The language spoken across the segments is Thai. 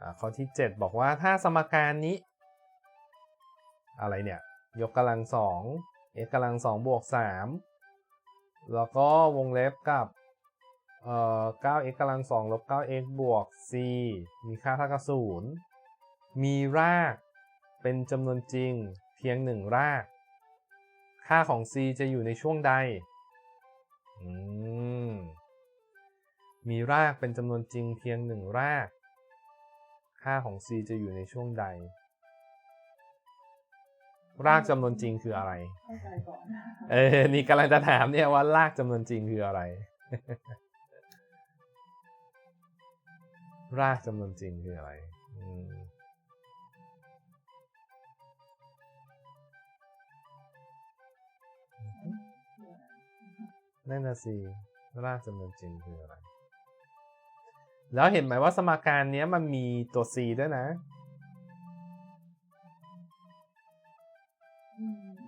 อ่าข้อที่ 7 บอกว่าถ้าสมการนี้ อะไรเนี่ย ยกกำลังสอง x กำลังสองบวกสามแล้วก็วงเล็บกับเอ่อ 9x กำลังสองลบ 9x บวก c มีค่าเท่ากับศูนย์มีรากเป็นจำนวนจริงเพียงหนึ่งราก ค่าของ c จะอยู่ในช่วงใดอืมมีรากเป็นจำนวนจริงเพียงหนึ่งราก ค่าของ c จะอยู่ในช่วงใด รากจำนวนจริงคืออะไร เข้าใจก่อนเออ นี่กำลังจะถามเนี่ยว่ารากจำนวนจริงคืออะไร รากจำนวนจริงคืออะไรอืมนั่นน่ะสิรากจำนวนจริงคืออะไร แล้วเห็นไหมว่าสมการเนี้ยมันมีตัว c ด้วยนะ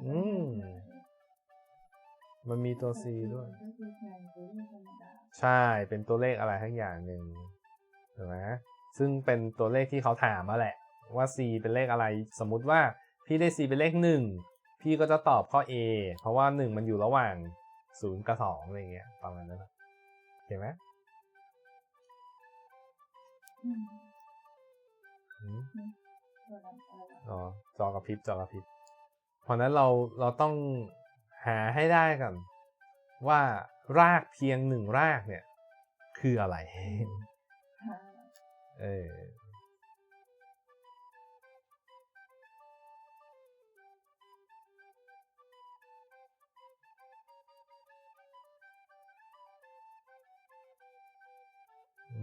อืม มันมีตัว c ด้วยก็คือแทนตัวเลขธรรมดาใช่ เป็นตัวเลขอะไรทั้งอย่างหนึ่งถูกไหมซึ่งเป็นตัวเลขที่เขาถามมาแหละ ว่า c เป็นเลขอะไร สมมุติว่าพี่ได้ c เป็นเลขหนึ่ง พี่ก็จะตอบข้อ a เพราะว่าหนึ่งมันอยู่ระหว่างศูนย์กับสองอะไรเงี้ย ประมาณนั้นนะเห็นไหม อ๋อจอกระพริบจอกระพริบเพราะนั้นเราเราต้องหาให้ได้กันว่ารากเพียงหนึ่งรากเนี่ย คืออะไร เออ โอ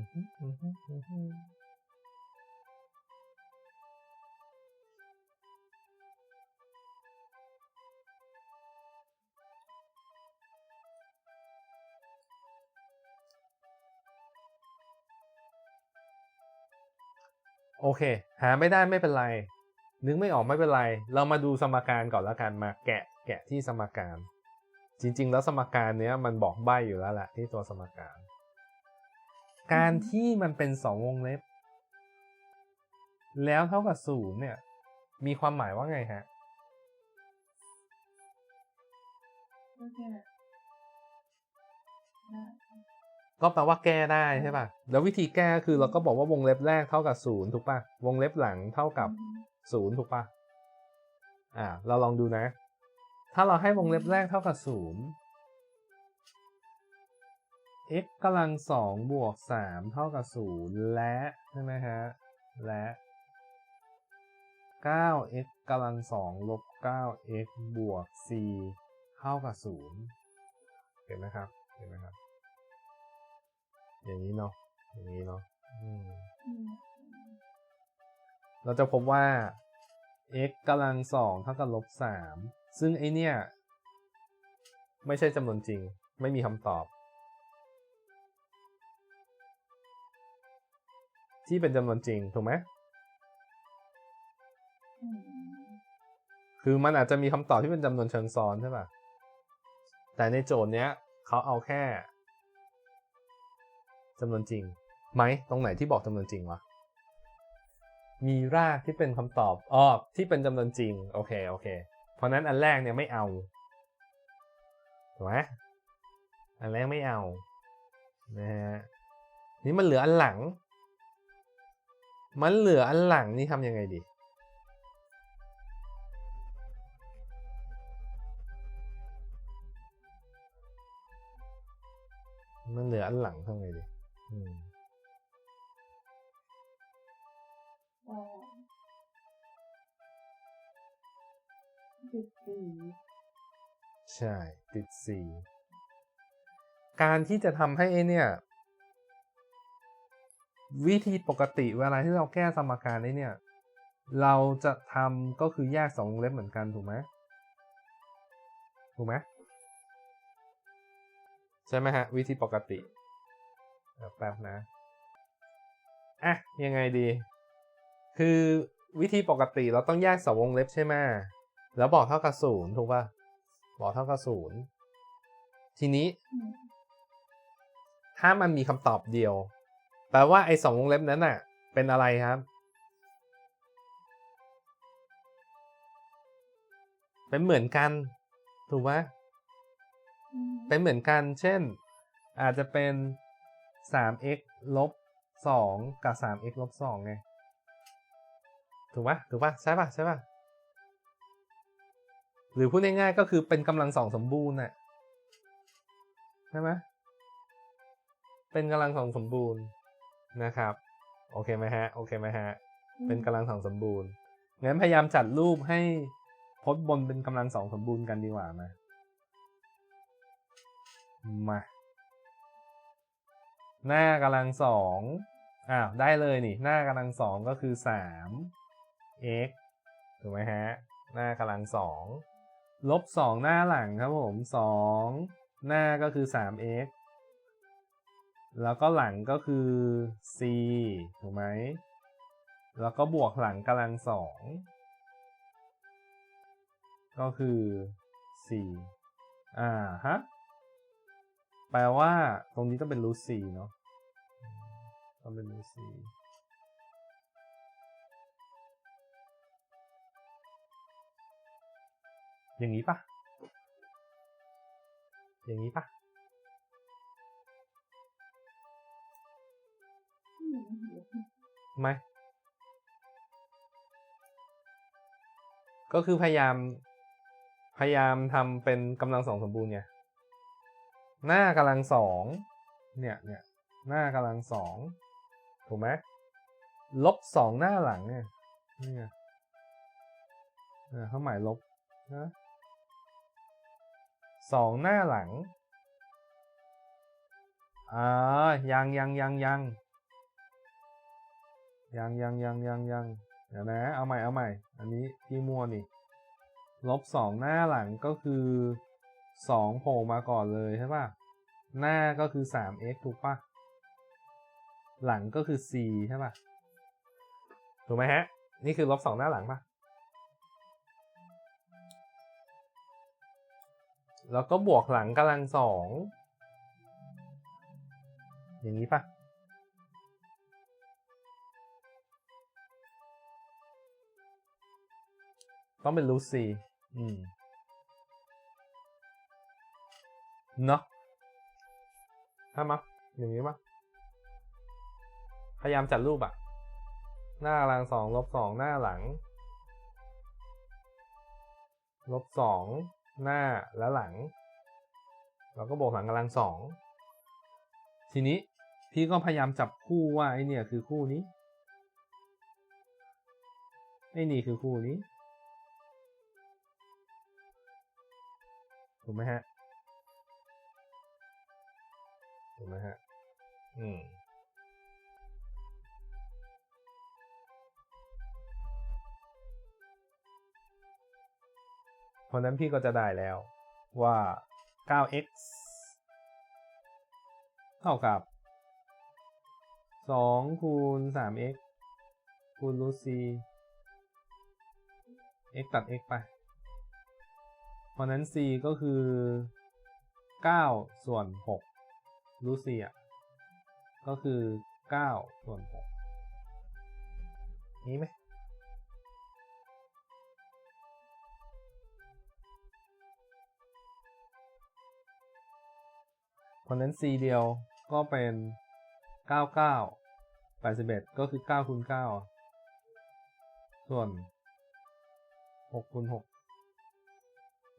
เค หาไม่ได้ไม่เป็นไร นึกไม่ออกไม่เป็นไร เรามาดูสมการก่อนแล้วกันมาแกะแกะที่สมการ จริง ๆ แล้วสมการเนี้ยมันบอกใบ้อยู่แล้วแหละที่ตัวสมการ การที่มันเป็นสองวงเล็บ แล้วเท่ากับศูนย์เนี่ย มีความหมายว่าไงฮะก็แค่ห้าก็แปลว่าแก้ได้ใช่ป่ะ แล้ววิธีแก้คือเราก็บอกว่าวงเล็บแรกเท่ากับศูนย์ถูกป่ะ วงเล็บหลังเท่ากับอืมศูนย์ถูกป่ะ อ่า เราลองดูนะ ถ้าเราให้วงเล็บแรกเท่ากับศูนย์ x กำลังสองบวกสามเท่ากับศูนย์และใช่ไหมฮะและ 9x กำลังสองลบ 9x บวก c เท่ากับศูนย์เห็นไหมครับ เห็นไหมครับ อย่างนี้เนาะ อย่างนี้เนาะเราจะพบว่า x กำลังสองเท่ากับลบสามซึ่งไอเนี่ย ไม่ใช่จำนวนจริง ไม่มีคำตอบ ที่เป็นจำนวนจริงถูกไหมอืมคือมันอาจจะมีคำตอบที่เป็นจำนวนเชิงซ้อนใช่ป่ะ แต่ในโจทย์เนี้ยเขาเอาแค่จำนวนจริงไหมตรงไหนที่บอกจำนวนจริงวะมีรากที่เป็นคำตอบอ๋อที่เป็นจำนวนจริง โอเคโอเค เพราะนั้นอันแรกเนี่ยไม่เอาถูกไหมอันแรกไม่เอานะฮะนี่มันเหลืออันหลัง มันเหลืออันหลังนี่ทำยังไงดี มันเหลืออันหลังทำไงดีอืมก็สิบสี่ใช่ ติด C การที่จะทำให้ไอ้เนี่ย วิธีปกติเวลาที่เราแก้สมการไอ้เนี่ย เราจะทำก็คือแยกสองวงเล็บเหมือนกันถูกไหมถูกไหมใช่ไหมฮะ วิธีปกติแป๊บนะอะยังไงดี คือวิธีปกติเราต้องแยกสองวงเล็บใช่ไหมแล้วบอกเท่ากับศูนย์ถูกป่ะบอกเท่ากับศูนย์ทีนี้ ถ้ามันมีคำตอบเดียว แปลว่าไอ้สองวงเล็บนั้นน่ะ เป็นอะไรครับ เป็นเหมือนกัน ถูกไหมอืมเป็นเหมือนกัน เช่น อาจจะเป็น 3x ลบ 2 กับ 3x ลบ 2 ไง ถูกปะถูกปะใช่ปะใช่ปะหรือพูดง่ายๆก็คือเป็นกำลังสองสมบูรณ์น่ะ ใช่ไหมเป็นกำลังสองสมบูรณ์ นะครับ โอเคไหมฮะ โอเคไหมฮะ เป็นกำลังสองสมบูรณ์ งั้นพยายามจัดรูปให้พจน์บนเป็นกำลังสองสมบูรณ์กันดีกว่ามามา หน้ากำลังสองอ้าวได้เลยนี่ หน้ากำลังสองก็คือสาม x ถูกไหมฮะ หน้ากำลังสองลบสองหน้าหลังครับผมสองหน้าก็คือสาม x แล้วก็หลังก็คือ c ถูกไหม แล้วก็บวกหลังกำลังสอง ก็คือ4อ่าฮะ แปลว่าตรงนี้ต้องเป็นรูทสี่เนาะ ต้องเป็นรูทสี่อย่างนี้ปะอย่างนี้ปะ ไม่ก็คือพยายาม พยายามทำเป็นกำลังสองสมบูรณ์ไงหน้ากำลังสองเนี่ยเนี่ยหน้ากำลังสองถูกไหมลบสองหน้าหลังเนี่ยนี่ไงเนี่ยเขาหมายลบนะสองหน้าหลังอ่ายังยังยังยัง ยังยังยังยังยังเดี๋ยวนะ เอาใหม่เอาใหม่ อันนี้พี่มัวนี่ลบสองหน้าหลังก็คือสองโผล่มาก่อนเลยใช่ป่ะ หน้าก็คือสาม x ถูกป่ะ หลังก็คือ c ใช่ป่ะ ถูกไหมฮะ นี่คือลบสองหน้าหลังป่ะ แล้วก็บวกหลังกำลังสอง อย่างนี้ป่ะ ต้องเป็นรูทซีอืมเนาะใช่ไหมยอย่างนี้ปะพยายามจัดรูปอะหน้ากลังสองลบสองหน้าหลัง ลบสองหน้าและหลัง แล้วก็บวกหลังกำลังสองทีนี้พี่ก็พยายามจับคู่ว่าไอเนี่ยคือคู่นี้ไอนี่คือคู่นี้ ถูกไหมฮะถูกไหมฮะ อืมเพราะนั้นพี่ก็จะได้แล้วว่า 9x เท่ากับ 2 คูณ 3x คูณรูท c x ตัด x ไป เพราะนั้น c ก็คือ 9 ส่วน6รูท c อะ ก็คือ 9 ส่วน6นี้ไหมเพราะนั้น c เดียวก็เป็น 99 81 ก็คือ9คูณ9ส่วน6คูณ6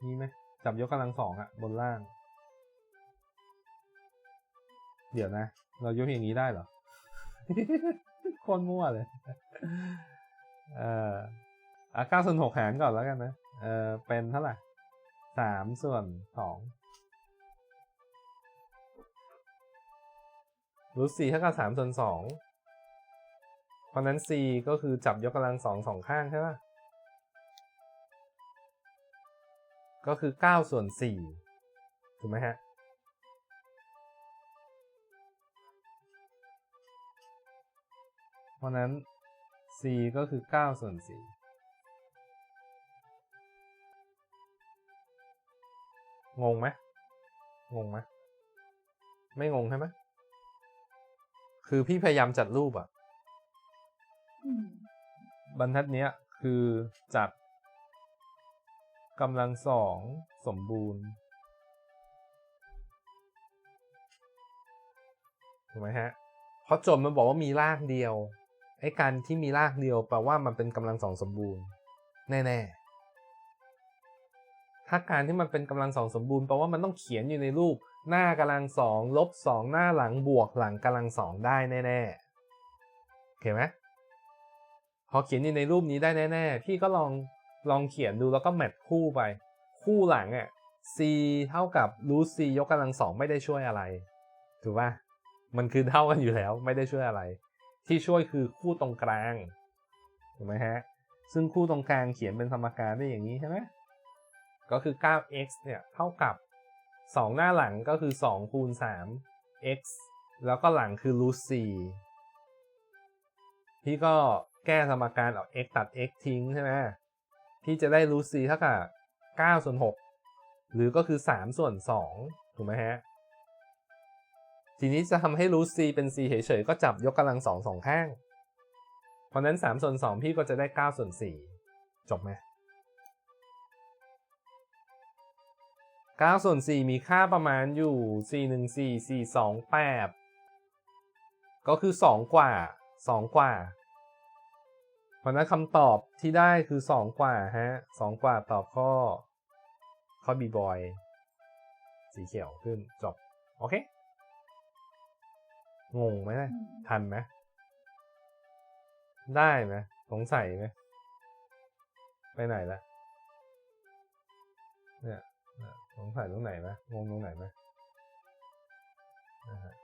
นี่ไหมจับยกกำลังสองอะบนล่าง เดี๋ยวนะ เรายกอย่างนี้ได้เหรอคตรมั่วเลย เอ่ออะ9ส่วน6หารก่อนแล้วกันนะ เออเป็นเท่าไหร่3ส่วน2รูท4เท่ากับ3ส่วน2เพราะนั้น c ก็คือจับยกกำลังสองสองข้างใช่ปะ ก็คือ 9 ส่วน 4 ถูกไหมฮะ เพราะนั้น c ก็คือ 9 ส่วน 4 งงไหมงงไหมไม่งงใช่ไหมคือพี่พยายามจัดรูปอะอืมบรรทัดเนี้ยคือจัด กำลังสองสมบูรณ์ถูกไหมฮะเพราะโจทย์มันบอกว่ามีรากเดียวไอ้การที่มีรากเดียวแปลว่ามันเป็นกำลังสองสมบูรณ์ แน่ๆถ้าการที่มันเป็นกำลังสองสมบูรณ์แปลว่ามันต้องเขียนอยู่ในรูปหน้ากำลังสองลบสองหน้าหลังบวกหลังกำลังสองได้แน่ๆโอเคไหมพอเขียนอยู่ในรูปนี้ได้แน่ๆพี่ก็ลอง ลองเขียนดูแล้วก็แมทคู่ไป คู่หลังอะ c เท่ากับรูท c ยกกำลังสองไม่ได้ช่วยอะไร ถูกป่ะมันคือเท่ากันอยู่แล้วไม่ได้ช่วยอะไร ที่ช่วยคือคู่ตรงกลางถูกไหมฮะซึ่งคู่ตรงกลางเขียนเป็นสมการได้อย่างนี้ใช่ไหมก็คือ 9x เนี่ยเท่ากับ 2 หน้าหลังก็คือ 2 คูณ 3 x แล้วก็หลังคือ root 4พี่ก็แก้สมการเอา x ตัด x ทิ้งใช่ไหม พี่จะได้ root 4เท่ากับ9ส่วน6หรือก็คือ 3 ส่วน 2 ถูกไหมฮะ ทีนี้จะทำให้ root 4เป็น c เฉยๆ ก็จับยกกำลังสองสองข้าง เพราะนั้น 3 ส่วน 2 พี่ก็จะได้ 9 ส่วน 4 จบไหม9ส่วน 4 มีค่าประมาณอยู่ 4 1 4 4 2 8 ก็คือ 2 กว่า 2 กว่า ราะนั้นคำตอบที่ได้คือ 2 กว่าฮะ2กว่าตอบข้อ ข้อบีบอยสีเขียวขึ้นจบ โอเค งงไหมนะอืมทันไหมได้ไหมสงสัยไหมไปไหนละเนี่ยสงสัยตรงไหนไหมงงตรงไหนไหมนะฮะ